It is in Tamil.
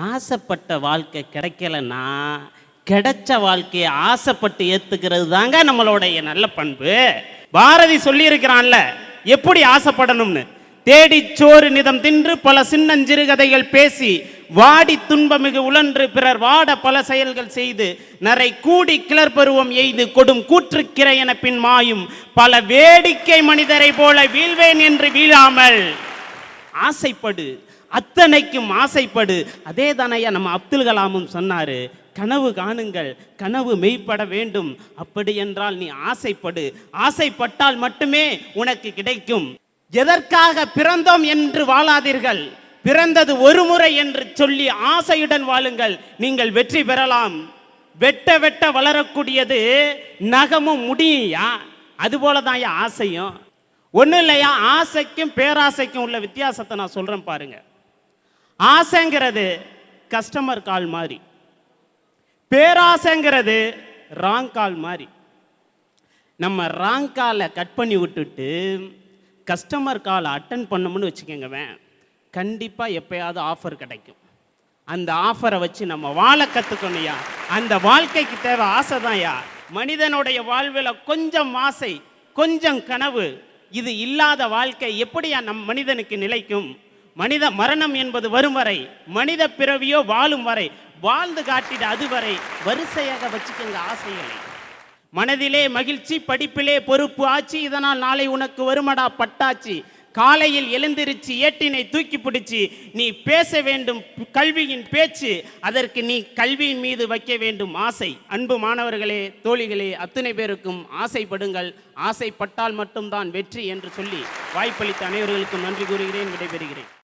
ஆசைப்பட்ட வாழ்க்கை கிடைக்கலன்னா கிடைச்ச வாழ்க்கையை ஆசைப்பட்டு ஏற்றுக்கிறது தாங்க நம்மளுடைய நல்ல பண்பு. பாரதி சொல்லியிருக்கிறான்ல எப்படி ஆசைப்படணும்னு? தேடி சோறு நிதம் தின்று பல சின்னஞ்சிறுகதைகள் பேசி வாடி துன்பமிகு உழன்று பிறர் வாட பல செயல்கள் செய்து நரை கூடி கிளர் பருவம் எய்து கொடும் கூற்றுக்கிற என பின் மாயும் பல வேடிக்கை மனிதரை போல வீழ்வேன் என்று வீழாமல் ஆசைப்படு அத்தனைக்கும் ஆசைப்படு. அதே தானையா நம்ம அப்துல் கலாமும் சொன்னாரு கனவு காணுங்கள் கனவு மெய்ப்பட வேண்டும். அப்படி என்றால் நீ ஆசைப்படு. ஆசைப்பட்டால் மட்டுமே உனக்கு கிடைக்கும். எதற்காக பிறந்தோம் என்று வாழாதீர்கள். பிறந்தது ஒரு முறை என்று சொல்லி ஆசையுடன் வாழுங்கள். நீங்கள் வெற்றி பெறலாம். வெட்ட வெட்ட வளரக்கூடியது நகமும் முடியா? அதுபோல தான் ஆசையும். ஒன்றும் இல்லையா? ஆசைக்கும் பேராசைக்கும் உள்ள வித்தியாசத்தை நான் சொல்கிறேன் பாருங்கள் ஆசைங்கிறது கஸ்டமர் கால் மாதிரி பேராசைங்கிறது ராங் கால் மாதிரி நம்ம ராங் காலை கட் பண்ணி விட்டுட்டு கஸ்டமர் காலை அட்டன் பண்ணோம்னு வச்சுக்கோங்கவேன் கண்டிப்பாக எப்பயாவது ஆஃபர் கிடைக்கும். அந்த ஆஃபரை வச்சு நம்ம வாழ கற்றுக்கணும்யா அந்த வாழ்க்கைக்கு தேவை ஆசை தான்யா மனிதனுடைய வாழ்வில் கொஞ்சம் ஆசை கொஞ்சம் கனவு இது இல்லாத வாழ்க்கை எப்படியா நம் மனிதனுக்கு நிலைக்கும்? மனித மரணம் என்பது வரும் வரை மனித பிறவியோ வாழும் வரை வாழ்ந்து காட்டிட அதுவரை வரிசையாக வச்சுக்கோங்க ஆசைகளை. மனதிலே மகிழ்ச்சி படிப்பிலே பொறுப்பு ஆச்சு இதனால் நாளை உனக்கு வருமடா பட்டாச்சு. காலையில் எழுந்திருச்சு ஏட்டினை தூக்கி பிடிச்சி நீ பேச வேண்டும் கல்வியின் பேச்சு அதற்கு நீ கல்வியின் மீது வைக்க வேண்டும் ஆசை. அன்பு மாணவர்களே தோழிகளே அத்தனை பேருக்கும் ஆசைப்படுங்கள். ஆசைப்பட்டால் மட்டும்தான் வெற்றி என்று சொல்லி வாய்ப்பளித்த அனைவர்களுக்கும் நன்றி கூறுகிறேன் விடைபெறுகிறேன்.